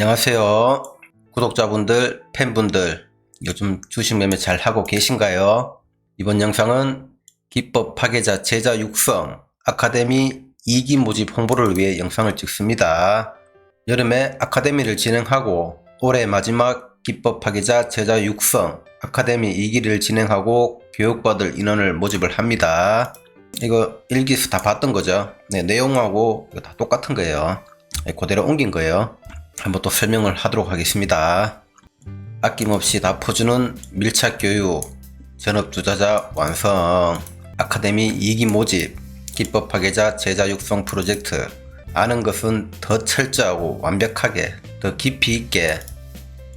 안녕하세요. 구독자분들, 팬분들, 요즘 주식 매매 잘 하고 계신가요? 이번 영상은 기법 파괴자 제자 육성 아카데미 2기 모집 홍보를 위해 영상을 찍습니다. 여름에 아카데미를 진행하고 올해 마지막 기법 파괴자 제자 육성 아카데미 2기를 진행하고 교육받을 인원을 모집을 합니다. 이거 일기수 다 봤던 거죠. 네, 내용하고 다 똑같은 거예요. 네, 그대로 옮긴 거예요. 한번 또 설명을 하도록 하겠습니다. 아낌없이 다 퍼주는 밀착 교육, 전업 투자자 완성, 아카데미 2기 모집, 기법 파괴자 제자 육성 프로젝트, 아는 것은 더 철저하고 완벽하게, 더 깊이 있게,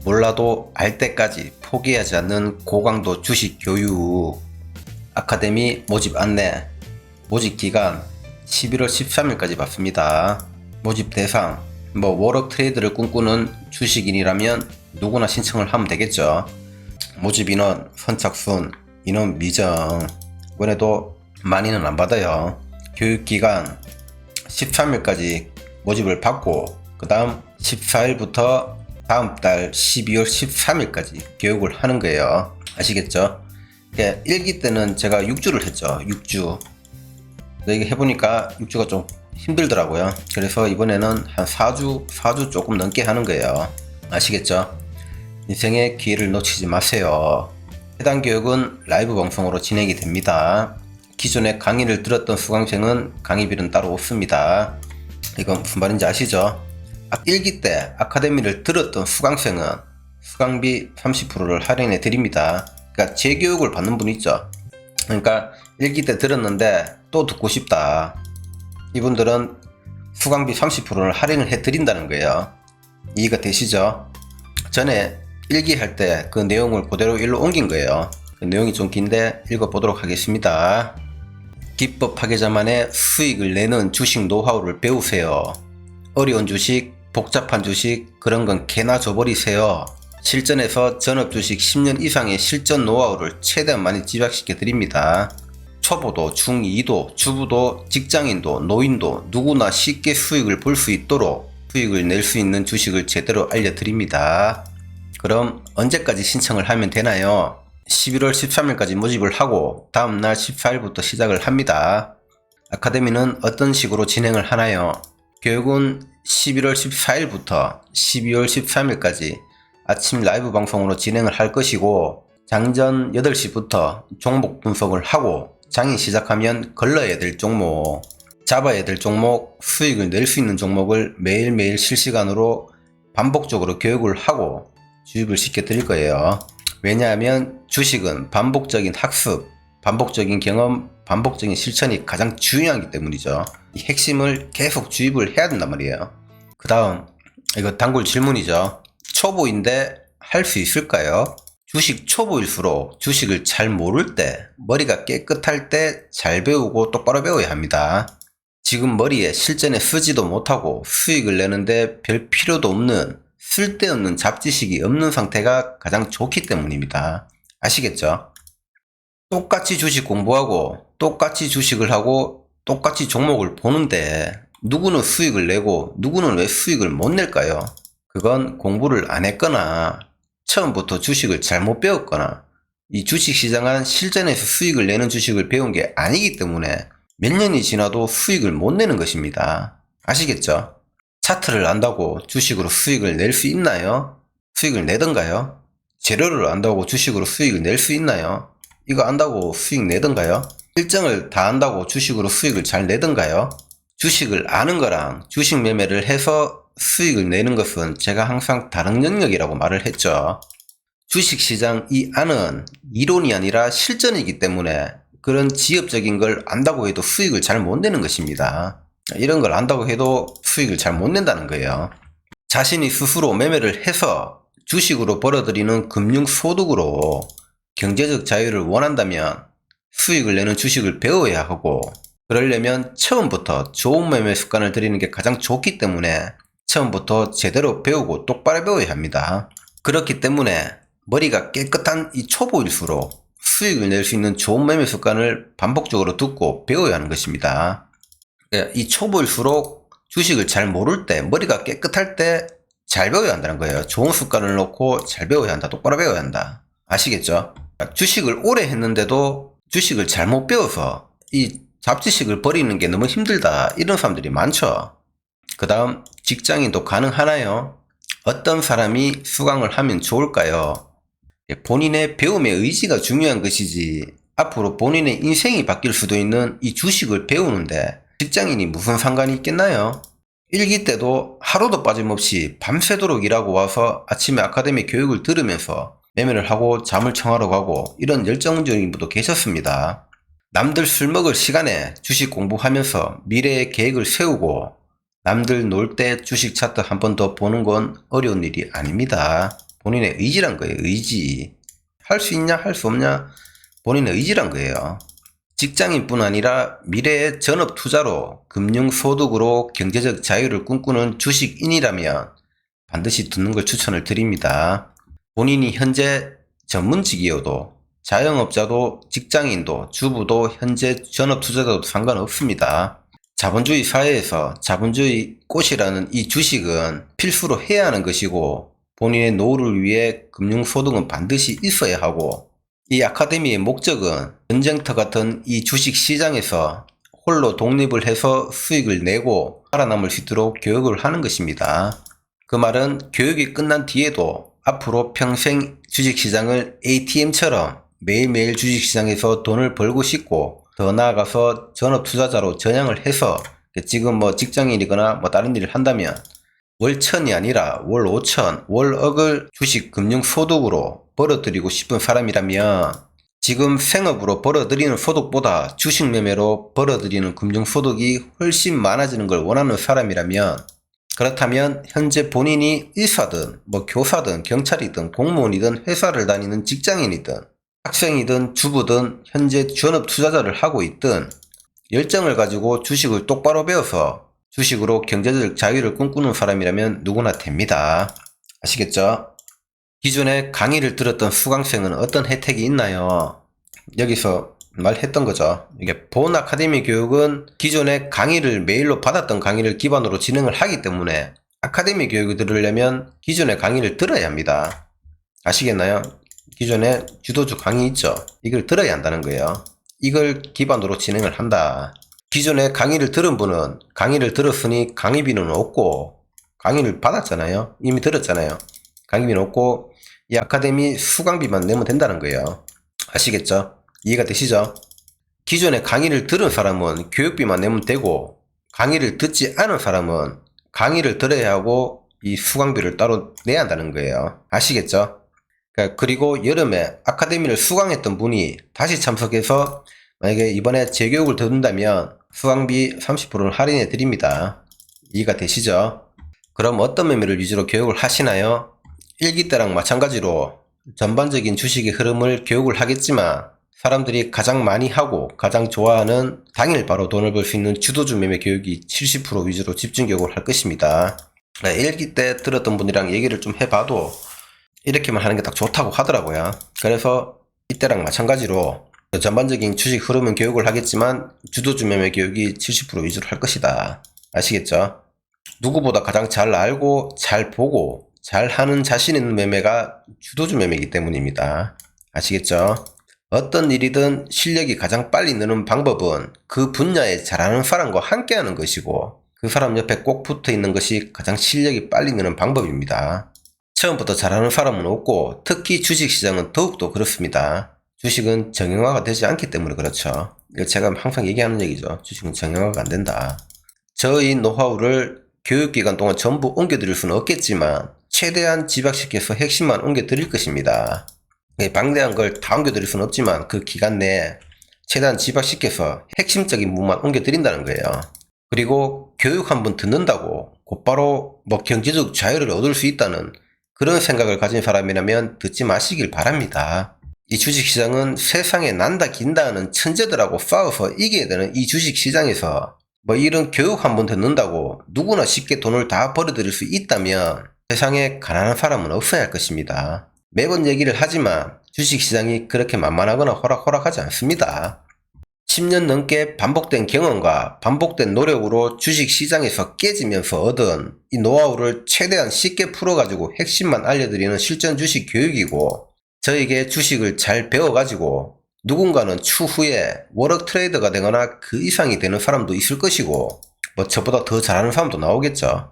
몰라도 알 때까지 포기하지 않는 고강도 주식 교육, 아카데미 모집 안내, 모집 기간 11월 13일까지 받습니다. 모집 대상, 뭐 워럭 트레이드를 꿈꾸는 주식인이라면 누구나 신청을 하면 되겠죠. 모집 인원, 선착순, 인원 미정, 이번에도 많이는 안 받아요. 교육 기간 13일까지 모집을 받고 그 다음 14일부터 다음 달 12월 13일까지 교육을 하는 거예요. 아시겠죠? 1기 때는 제가 6주를 했죠. 6주. 근데 이게 해보니까 6주가 좀 힘들더라고요. 그래서 이번에는 한 4주, 4주 조금 넘게 하는 거예요. 아시겠죠? 인생의 기회를 놓치지 마세요. 해당 교육은 라이브 방송으로 진행이 됩니다. 기존에 강의를 들었던 수강생은 강의비는 따로 없습니다. 이건 무슨 말인지 아시죠? 1기 때 아카데미를 들었던 수강생은 수강비 30%를 할인해 드립니다. 그러니까 재교육을 받는 분 있죠. 그러니까 1기 때 들었는데 또 듣고 싶다. 이분들은 수강비 30%를 할인을 해 드린다는 거예요. 이해가 되시죠? 전에 1기 할 때 그 내용을 그대로 일로 옮긴 거예요. 그 내용이 좀 긴데 읽어보도록 하겠습니다. 기법 파괴자만의 수익을 내는 주식 노하우를 배우세요. 어려운 주식, 복잡한 주식, 그런 건 개나 줘버리세요. 실전에서 전업 주식 10년 이상의 실전 노하우를 최대한 많이 집약시켜 드립니다. 초보도, 중2도, 주부도, 직장인도, 노인도 누구나 쉽게 수익을 볼 수 있도록 수익을 낼 수 있는 주식을 제대로 알려드립니다. 그럼 언제까지 신청을 하면 되나요? 11월 13일까지 모집을 하고 다음날 14일부터 시작을 합니다. 아카데미는 어떤 식으로 진행을 하나요? 교육은 11월 14일부터 12월 13일까지 아침 라이브 방송으로 진행을 할 것이고 장전 8시부터 종목 분석을 하고 장이 시작하면 걸러야 될 종목, 잡아야 될 종목, 수익을 낼 수 있는 종목을 매일매일 실시간으로 반복적으로 교육을 하고 주입을 시켜 드릴 거예요. 왜냐하면 주식은 반복적인 학습, 반복적인 경험, 반복적인 실천이 가장 중요하기 때문이죠. 이 핵심을 계속 주입을 해야 된단 말이에요. 그 다음, 이거 단골 질문이죠. 초보인데 할 수 있을까요? 주식 초보일수록 주식을 잘 모를 때, 머리가 깨끗할 때 잘 배우고 똑바로 배워야 합니다. 지금 머리에 실전에 쓰지도 못하고 수익을 내는데 별 필요도 없는 쓸데없는 잡지식이 없는 상태가 가장 좋기 때문입니다. 아시겠죠? 똑같이 주식 공부하고 똑같이 주식을 하고 똑같이 종목을 보는데 누구는 수익을 내고 누구는 왜 수익을 못 낼까요? 그건 공부를 안 했거나 처음부터 주식을 잘못 배웠거나 이 주식 시장은 실전에서 수익을 내는 주식을 배운 게 아니기 때문에 몇 년이 지나도 수익을 못 내는 것입니다. 아시겠죠? 차트를 안다고 주식으로 수익을 낼 수 있나요? 수익을 내던가요? 재료를 안다고 주식으로 수익을 낼 수 있나요? 이거 안다고 수익 내던가요? 일정을 다 안다고 주식으로 수익을 잘 내던가요? 주식을 아는 거랑 주식 매매를 해서 수익을 내는 것은 제가 항상 다른 영역이라고 말을 했죠. 주식 시장 이 안은 이론이 아니라 실전이기 때문에 그런 지엽적인 걸 안다고 해도 수익을 잘 못 내는 것입니다. 이런 걸 안다고 해도 수익을 잘 못 낸다는 거예요. 자신이 스스로 매매를 해서 주식으로 벌어들이는 금융 소득으로 경제적 자유를 원한다면 수익을 내는 주식을 배워야 하고 그러려면 처음부터 좋은 매매 습관을 들이는 게 가장 좋기 때문에 처음부터 제대로 배우고 똑바로 배워야 합니다. 그렇기 때문에 머리가 깨끗한 이 초보일수록 수익을 낼 수 있는 좋은 매매 습관을 반복적으로 듣고 배워야 하는 것입니다. 이 초보일수록 주식을 잘 모를 때, 머리가 깨끗할 때 잘 배워야 한다는 거예요. 좋은 습관을 놓고 잘 배워야 한다. 똑바로 배워야 한다. 아시겠죠? 주식을 오래 했는데도 주식을 잘못 배워서 이 잡지식을 버리는 게 너무 힘들다. 이런 사람들이 많죠. 그 다음, 직장인도 가능하나요? 어떤 사람이 수강을 하면 좋을까요? 예, 본인의 배움의 의지가 중요한 것이지, 앞으로 본인의 인생이 바뀔 수도 있는 이 주식을 배우는데, 직장인이 무슨 상관이 있겠나요? 일기 때도 하루도 빠짐없이 밤새도록 일하고 와서 아침에 아카데미 교육을 들으면서 매매를 하고 잠을 청하러 가고 이런 열정적인 분도 계셨습니다. 남들 술 먹을 시간에 주식 공부하면서 미래의 계획을 세우고 남들 놀 때 주식 차트 한 번 더 보는 건 어려운 일이 아닙니다. 본인의 의지란 거예요, 의지. 할 수 있냐, 할 수 없냐, 본인의 의지란 거예요. 직장인뿐 아니라 미래의 전업 투자로 금융 소득으로 경제적 자유를 꿈꾸는 주식인이라면 반드시 듣는 걸 추천을 드립니다. 본인이 현재 전문직이어도 자영업자도 직장인도 주부도 현재 전업 투자자도 상관없습니다. 자본주의 사회에서 자본주의 꽃이라는 이 주식은 필수로 해야 하는 것이고 본인의 노후를 위해 금융소득은 반드시 있어야 하고 이 아카데미의 목적은 전쟁터 같은 이 주식 시장에서 홀로 독립을 해서 수익을 내고 살아남을 수 있도록 교육을 하는 것입니다. 그 말은 교육이 끝난 뒤에도 앞으로 평생 주식시장을 ATM처럼 매일매일 주식시장에서 돈을 벌고 싶고 더 나아가서 전업 투자자로 전향을 해서 지금 뭐 직장인이거나 뭐 다른 일을 한다면 월 천이 아니라 월 오천, 월 억을 주식 금융 소득으로 벌어들이고 싶은 사람이라면 지금 생업으로 벌어들이는 소득보다 주식 매매로 벌어들이는 금융 소득이 훨씬 많아지는 걸 원하는 사람이라면 그렇다면 현재 본인이 의사든 뭐 교사든 경찰이든 공무원이든 회사를 다니는 직장인이든 학생이든 주부든 현재 전업 투자자를 하고 있든 열정을 가지고 주식을 똑바로 배워서 주식으로 경제적 자유를 꿈꾸는 사람이라면 누구나 됩니다. 아시겠죠? 기존에 강의를 들었던 수강생은 어떤 혜택이 있나요? 여기서 말했던 거죠. 이게 본 아카데미 교육은 기존에 강의를 메일로 받았던 강의를 기반으로 진행을 하기 때문에 아카데미 교육을 들으려면 기존의 강의를 들어야 합니다. 아시겠나요? 기존에 주도주 강의 있죠? 이걸 들어야 한다는 거예요. 이걸 기반으로 진행을 한다. 기존에 강의를 들은 분은 강의를 들었으니 강의비는 없고 강의를 받았잖아요. 이미 들었잖아요. 강의비는 없고 이 아카데미 수강비만 내면 된다는 거예요. 아시겠죠? 이해가 되시죠? 기존에 강의를 들은 사람은 교육비만 내면 되고 강의를 듣지 않은 사람은 강의를 들어야 하고 이 수강비를 따로 내야 한다는 거예요. 아시겠죠? 그러니까 그리고 여름에 아카데미를 수강했던 분이 다시 참석해서 만약에 이번에 재교육을 듣는다면 수강비 30%를 할인해 드립니다. 이해가 되시죠? 그럼 어떤 매매를 위주로 교육을 하시나요? 일기 때랑 마찬가지로 전반적인 주식의 흐름을 교육을 하겠지만 사람들이 가장 많이 하고 가장 좋아하는 당일 바로 돈을 벌 수 있는 주도주 매매 교육이 70% 위주로 집중 교육을 할 것입니다. 네, 일기 때 들었던 분이랑 얘기를 좀 해봐도 이렇게만 하는 게 딱 좋다고 하더라고요. 그래서 이때랑 마찬가지로 전반적인 주식 흐름은 교육을 하겠지만 주도주 매매 교육이 70% 위주로 할 것이다. 아시겠죠? 누구보다 가장 잘 알고 잘 보고 잘 하는 자신 있는 매매가 주도주 매매이기 때문입니다. 아시겠죠? 어떤 일이든 실력이 가장 빨리 느는 방법은 그 분야에 잘하는 사람과 함께 하는 것이고 그 사람 옆에 꼭 붙어 있는 것이 가장 실력이 빨리 느는 방법입니다. 처음부터 잘하는 사람은 없고 특히 주식시장은 더욱더 그렇습니다. 주식은 정형화가 되지 않기 때문에 그렇죠. 제가 항상 얘기하는 얘기죠. 주식은 정형화가 안 된다. 저희 노하우를 교육기간 동안 전부 옮겨드릴 수는 없겠지만 최대한 집약시켜서 핵심만 옮겨드릴 것입니다. 예, 방대한 걸 다 옮겨드릴 수는 없지만 그 기간 내에 최대한 집약시켜서 핵심적인 부분만 옮겨드린다는 거예요. 그리고 교육 한 번 듣는다고 곧바로 뭐 경제적 자유를 얻을 수 있다는 그런 생각을 가진 사람이라면 듣지 마시길 바랍니다. 이 주식시장은 세상에 난다 긴다 하는 천재들하고 싸워서 이겨야 되는 이 주식시장에서 뭐 이런 교육 한 번 듣는다고 누구나 쉽게 돈을 다 벌어들일 수 있다면 세상에 가난한 사람은 없어야 할 것입니다. 매번 얘기를 하지만 주식시장이 그렇게 만만하거나 호락호락하지 않습니다. 10년 넘게 반복된 경험과 반복된 노력으로 주식 시장에서 깨지면서 얻은 이 노하우를 최대한 쉽게 풀어가지고 핵심만 알려드리는 실전 주식 교육이고 저에게 주식을 잘 배워가지고 누군가는 추후에 워럭 트레이더가 되거나 그 이상이 되는 사람도 있을 것이고 뭐 저보다 더 잘하는 사람도 나오겠죠.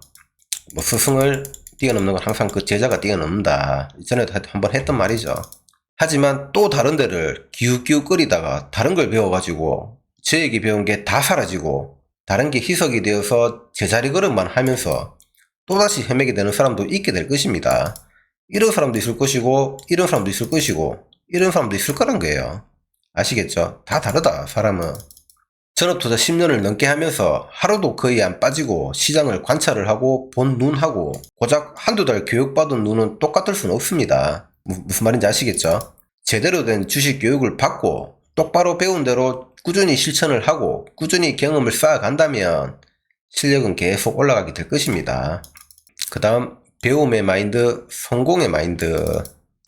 뭐 스승을 뛰어넘는 건 항상 그 제자가 뛰어넘는다. 전에도 한번 했던 말이죠. 하지만 또 다른 데를 기웃기웃 거리다가 다른 걸 배워가지고 저에게 배운 게 다 사라지고 다른 게 희석이 되어서 제자리 걸음만 하면서 또다시 헤매게 되는 사람도 있게 될 것입니다. 이런 사람도 있을 것이고 이런 사람도 있을 것이고 이런 사람도 있을 거란 거예요. 아시겠죠? 다 다르다 사람은. 전업투자 10년을 넘게 하면서 하루도 거의 안 빠지고 시장을 관찰을 하고 본 눈하고 고작 한두 달 교육받은 눈은 똑같을 수는 없습니다. 무- 무슨 말인지 아시겠죠? 제대로 된 주식 교육을 받고 똑바로 배운 대로 꾸준히 실천을 하고 꾸준히 경험을 쌓아간다면 실력은 계속 올라가게 될 것입니다. 그 다음 배움의 마인드, 성공의 마인드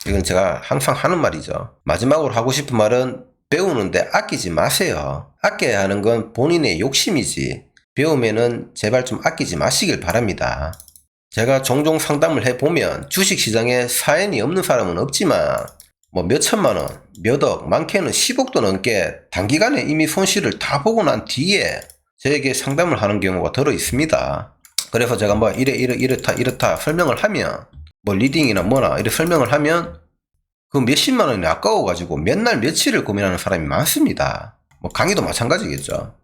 이건 제가 항상 하는 말이죠. 마지막으로 하고 싶은 말은 배우는데 아끼지 마세요. 아껴야 하는 건 본인의 욕심이지. 배움에는 제발 좀 아끼지 마시길 바랍니다. 제가 종종 상담을 해보면 주식시장에 사연이 없는 사람은 없지만 뭐 몇천만 원, 몇억, 많게는 10억도 넘게 단기간에 이미 손실을 다 보고 난 뒤에 저에게 상담을 하는 경우가 들어 있습니다. 그래서 제가 뭐 이래 이래 이렇다 이렇다 설명을 하면 뭐 리딩이나 뭐나 이렇게 설명을 하면 그 몇십만 원이 아까워 가지고 몇 날 며칠을 고민하는 사람이 많습니다. 뭐 강의도 마찬가지겠죠.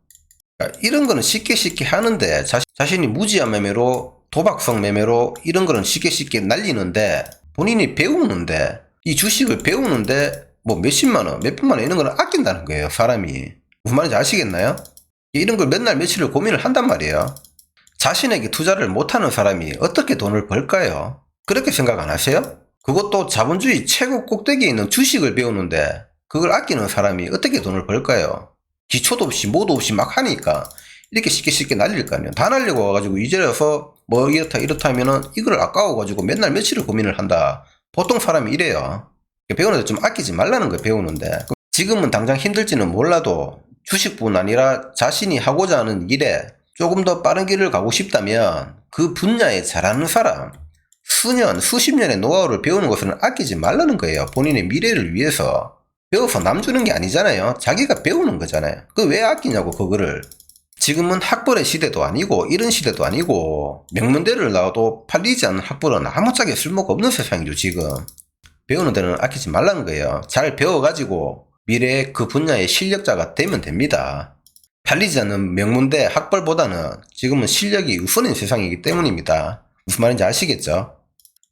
그러니까 이런 거는 쉽게 쉽게 하는데 자, 자신이 무지한 매매로 도박성 매매로 이런 거는 쉽게 쉽게 날리는데 본인이 배우는데 이 주식을 배우는데 뭐 몇십만 원, 몇백만 원 이런 거는 아낀다는 거예요, 사람이. 무슨 말인지 아시겠나요? 이런 걸 몇 날 며칠을 고민을 한단 말이에요. 자신에게 투자를 못하는 사람이 어떻게 돈을 벌까요? 그렇게 생각 안 하세요? 그것도 자본주의 최고 꼭대기에 있는 주식을 배우는데 그걸 아끼는 사람이 어떻게 돈을 벌까요? 기초도 없이 뭐도 없이 막 하니까 이렇게 쉽게 쉽게 날릴 거 아니에요. 다 날리고 와가지고 이제라서 뭐 이렇다 이렇다 하면은 이걸 아까워가지고 맨날 며칠을 고민을 한다. 보통 사람이 이래요. 배우는데 좀 아끼지 말라는 거예요, 배우는데. 지금은 당장 힘들지는 몰라도 주식뿐 아니라 자신이 하고자 하는 일에 조금 더 빠른 길을 가고 싶다면 그 분야에 잘하는 사람, 수년, 수십 년의 노하우를 배우는 것은 아끼지 말라는 거예요. 본인의 미래를 위해서. 배워서 남 주는 게 아니잖아요. 자기가 배우는 거잖아요. 그 왜 아끼냐고, 그거를. 지금은 학벌의 시대도 아니고, 이런 시대도 아니고, 명문대를 나와도 팔리지 않는 학벌은 아무짝에 쓸모가 없는 세상이죠, 지금. 배우는 데는 아끼지 말라는 거예요. 잘 배워가지고, 미래에 그 분야의 실력자가 되면 됩니다. 팔리지 않는 명문대 학벌보다는 지금은 실력이 우선인 세상이기 때문입니다. 무슨 말인지 아시겠죠?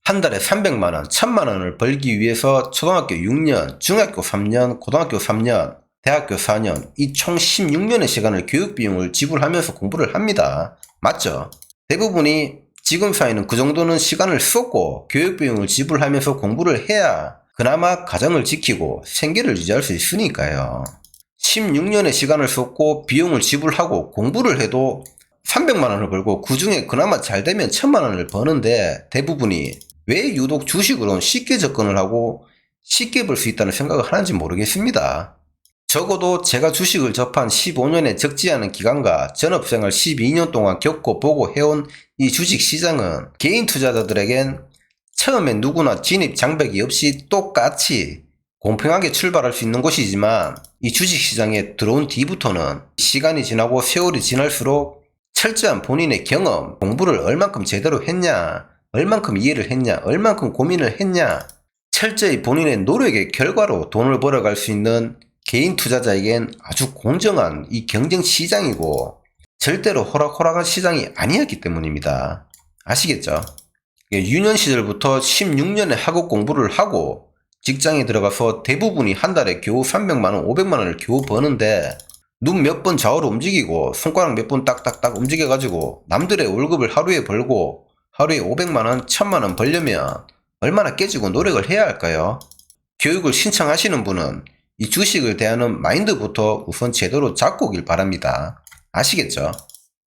한 달에 300만원, 1000만원을 벌기 위해서 초등학교 6년, 중학교 3년, 고등학교 3년, 대학교 4년, 이 총 16년의 시간을 교육비용을 지불하면서 공부를 합니다. 맞죠? 대부분이 지금 사회는 그 정도는 시간을 썼고 교육비용을 지불하면서 공부를 해야 그나마 가정을 지키고 생계를 유지할 수 있으니까요. 16년의 시간을 썼고 비용을 지불하고 공부를 해도 300만 원을 벌고 그 중에 그나마 잘 되면 1000만 원을 버는데 대부분이 왜 유독 주식으로는 쉽게 접근을 하고 쉽게 벌 수 있다는 생각을 하는지 모르겠습니다. 적어도 제가 주식을 접한 15년의 적지 않은 기간과 전업생활 12년 동안 겪고 보고 해온 이 주식 시장은 개인 투자자들에겐 처음엔 누구나 진입 장벽이 없이 똑같이 공평하게 출발할 수 있는 곳이지만 이 주식 시장에 들어온 뒤부터는 시간이 지나고 세월이 지날수록 철저한 본인의 경험, 공부를 얼만큼 제대로 했냐, 얼만큼 이해를 했냐, 얼만큼 고민을 했냐, 철저히 본인의 노력의 결과로 돈을 벌어갈 수 있는 개인 투자자에겐 아주 공정한 이 경쟁 시장이고 절대로 호락호락한 시장이 아니었기 때문입니다. 아시겠죠? 유년 시절부터 16년의 학업 공부를 하고 직장에 들어가서 대부분이 한 달에 겨우 300만원, 500만원을 겨우 버는데 눈 몇 번 좌우로 움직이고 손가락 몇 번 딱딱딱 움직여가지고 남들의 월급을 하루에 벌고 하루에 500만원, 1000만원 벌려면 얼마나 깨지고 노력을 해야 할까요? 교육을 신청하시는 분은 이 주식을 대하는 마인드부터 우선 제대로 잡고 오길 바랍니다. 아시겠죠?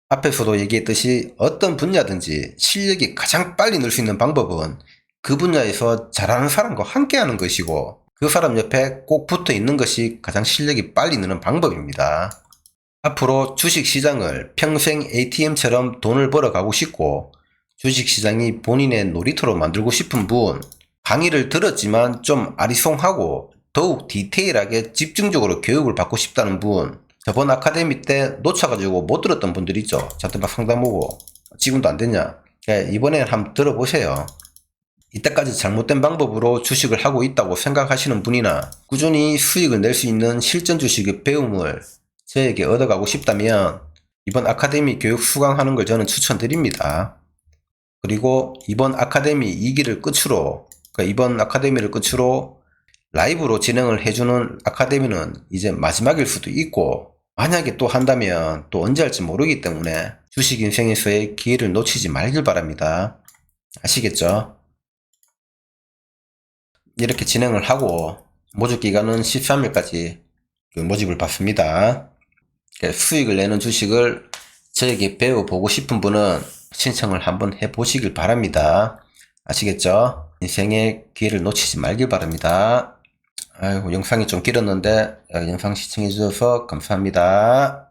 앞에서도 얘기했듯이 어떤 분야든지 실력이 가장 빨리 늘 수 있는 방법은 그 분야에서 잘하는 사람과 함께 하는 것이고 그 사람 옆에 꼭 붙어 있는 것이 가장 실력이 빨리 느는 방법입니다. 앞으로 주식시장을 평생 ATM처럼 돈을 벌어가고 싶고 주식시장이 본인의 놀이터로 만들고 싶은 분, 강의를 들었지만 좀 아리송하고 더욱 디테일하게 집중적으로 교육을 받고 싶다는 분, 저번 아카데미 때 놓쳐가지고 못 들었던 분들 있죠. 막 상담 오고 지금도 안 됐냐. 예, 이번엔 한번 들어보세요. 이때까지 잘못된 방법으로 주식을 하고 있다고 생각하시는 분이나 꾸준히 수익을 낼 수 있는 실전 주식의 배움을 저에게 얻어가고 싶다면 이번 아카데미 교육 수강하는 걸 저는 추천드립니다. 그리고 이번 아카데미 2기를 끝으로 그러니까 이번 아카데미를 끝으로 라이브로 진행을 해주는 아카데미는 이제 마지막일 수도 있고 만약에 또 한다면 또 언제 할지 모르기 때문에 주식 인생에서의 기회를 놓치지 말길 바랍니다. 아시겠죠? 이렇게 진행을 하고 모집 기간은 13일까지 그 모집을 받습니다. 그러니까 수익을 내는 주식을 저에게 배워보고 싶은 분은 신청을 한번 해보시길 바랍니다. 아시겠죠? 인생의 기회를 놓치지 말길 바랍니다. 아이고, 영상이 좀 길었는데, 어, 영상 시청해 주셔서 감사합니다.